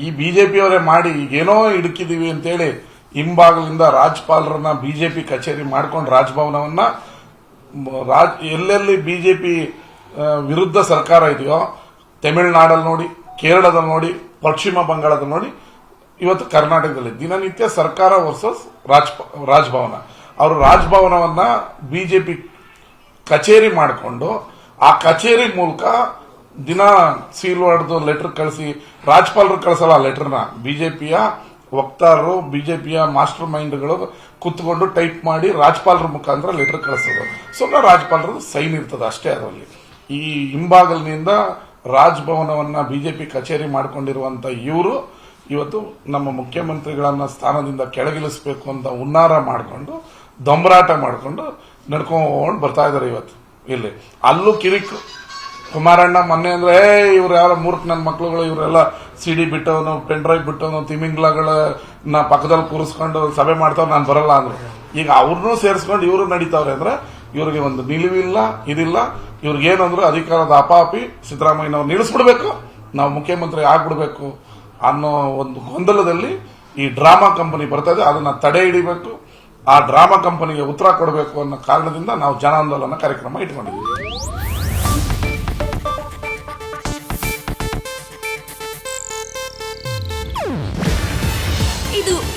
ಈ ಬಿಜೆಪಿಯವರೇ ಮಾಡಿ ಈಗೇನೋ ಇಡುಕಿದೀವಿ ಅಂತೇಳಿ ಹಿಂಬಾಗಲಿಂದ ರಾಜ್ಪಾಲರನ್ನ ಬಿಜೆಪಿ ಕಚೇರಿ ಮಾಡ್ಕೊಂಡು ರಾಜಭವನವನ್ನ ರಾಜ್ ಎಲ್ಲೆಲ್ಲಿ ಬಿಜೆಪಿ ವಿರುದ್ಧ ಸರ್ಕಾರ ಇದೆಯೋ ತಮಿಳುನಾಡಲ್ಲಿ ನೋಡಿ ಕೇರಳದಲ್ಲಿ ನೋಡಿ, ಪಶ್ಚಿಮ ಬಂಗಾಳದಲ್ಲಿ ನೋಡಿ, ಇವತ್ತು ಕರ್ನಾಟಕದಲ್ಲಿ, ದಿನನಿತ್ಯ ಸರ್ಕಾರ ವರ್ಸಸ್ ರಾಜ್ ರಾಜಭವನ. ಅವರು ರಾಜಭವನವನ್ನ ಬಿಜೆಪಿ ಕಚೇರಿ ಮಾಡಿಕೊಂಡು, ಆ ಕಚೇರಿ ಮೂಲಕ ದಿನ ಸೀಲ್ ಹೊಡೆದು ಲೆಟರ್ ಕಳಿಸಿ, ರಾಜ್ಪಾಲರು ಕಳಿಸಲ್ಲ ಲೆಟರ್ನ ಬಿಜೆಪಿಯ ವಕ್ತಾರರು ಬಿಜೆಪಿಯ ಮಾಸ್ಟರ್ ಮೈಂಡ್ಗಳು ಕುತ್ಕೊಂಡು ಟೈಪ್ ಮಾಡಿ ರಾಜ್ಪಾಲರ ಮುಖಾಂತರ ಲೆಟರ್ ಕಳಿಸೋದು. ಸುಮ್ಮನೆ ರಾಜ್ಪಾಲರದು ಸೈನ್ ಇರ್ತದೆ ಅಷ್ಟೇ ಅದರಲ್ಲಿ. ಈ ಹಿಂಬಾಗಲಿನಿಂದ ರಾಜ್ಭವನವನ್ನ ಬಿಜೆಪಿ ಕಚೇರಿ ಮಾಡಿಕೊಂಡಿರುವಂತ ಇವರು ಇವತ್ತು ನಮ್ಮ ಮುಖ್ಯಮಂತ್ರಿಗಳನ್ನ ಸ್ಥಾನದಿಂದ ಕೆಳಗಿಳಿಸಬೇಕು ಅಂತ ಹುನ್ನಾರ ಮಾಡಿಕೊಂಡು ದೊಂಬರಾಟ ಮಾಡಿಕೊಂಡು ನಡ್ಕೊಂಡು ಬರ್ತಾ ಇದ್ದಾರೆ ಇವತ್ತು ಇಲ್ಲಿ. ಅಲ್ಲೂ ಕಿರಿಕ್ ಕುಮಾರಣ್ಣ ಮೊನ್ನೆ ಅಂದ್ರೆ, ಏ, ಇವ್ರು ಯಾರ ಮೂರ್ಖ ನನ್ನ ಮಕ್ಳುಗಳು, ಇವರೆಲ್ಲ ಸಿಡಿ ಬಿಟ್ಟವನು ಪೆನ್ ಡ್ರೈವ್ ಬಿಟ್ಟವನು, ತಿಮಿಂಗ್ಲಗಳನ್ನ ಪಕ್ಕದಲ್ಲಿ ಕೂರಿಸ್ಕೊಂಡು ಸಭೆ ಮಾಡ್ತಾವ್ ನಾನು ಬರಲ್ಲ ಅಂದ್ರೆ. ಈಗ ಅವ್ರನ್ನೂ ಸೇರಿಸ್ಕೊಂಡು ಇವರು ನಡೀತಾವ್ರೆ ಅಂದ್ರೆ, ಇವ್ರಿಗೆ ಒಂದು ನಿಲುವಿಲ್ಲ, ಇದಿಲ್ಲ. ಇವ್ರಿಗೇನಂದ್ರು ಅಧಿಕಾರದ ಅಪಾಪಿ, ಸಿದ್ದರಾಮಯ್ಯನವ್ರು ನಿಲ್ಲಿಸ್ಬಿಡ್ಬೇಕು. ನಾವು ಮುಖ್ಯಮಂತ್ರಿ ಆಗ್ಬಿಡ್ಬೇಕು ಅನ್ನೋ ಒಂದು ಗೊಂದಲದಲ್ಲಿ ಈ ಡ್ರಾಮಾ ಕಂಪನಿ ಬರ್ತಾ ಇದೆ. ಅದನ್ನ ತಡೆ ಹಿಡಿಬೇಕು. ಆ ಡ್ರಾಮಾ ಕಂಪನಿಗೆ ಉತ್ತರ ಕೊಡಬೇಕು ಅನ್ನೋ ಕಾರಣದಿಂದ ನಾವು ಜನ ಆಂದೋಲನ ಕಾರ್ಯಕ್ರಮ ಇಟ್ಕೊಂಡಿದ್ದೀವಿ.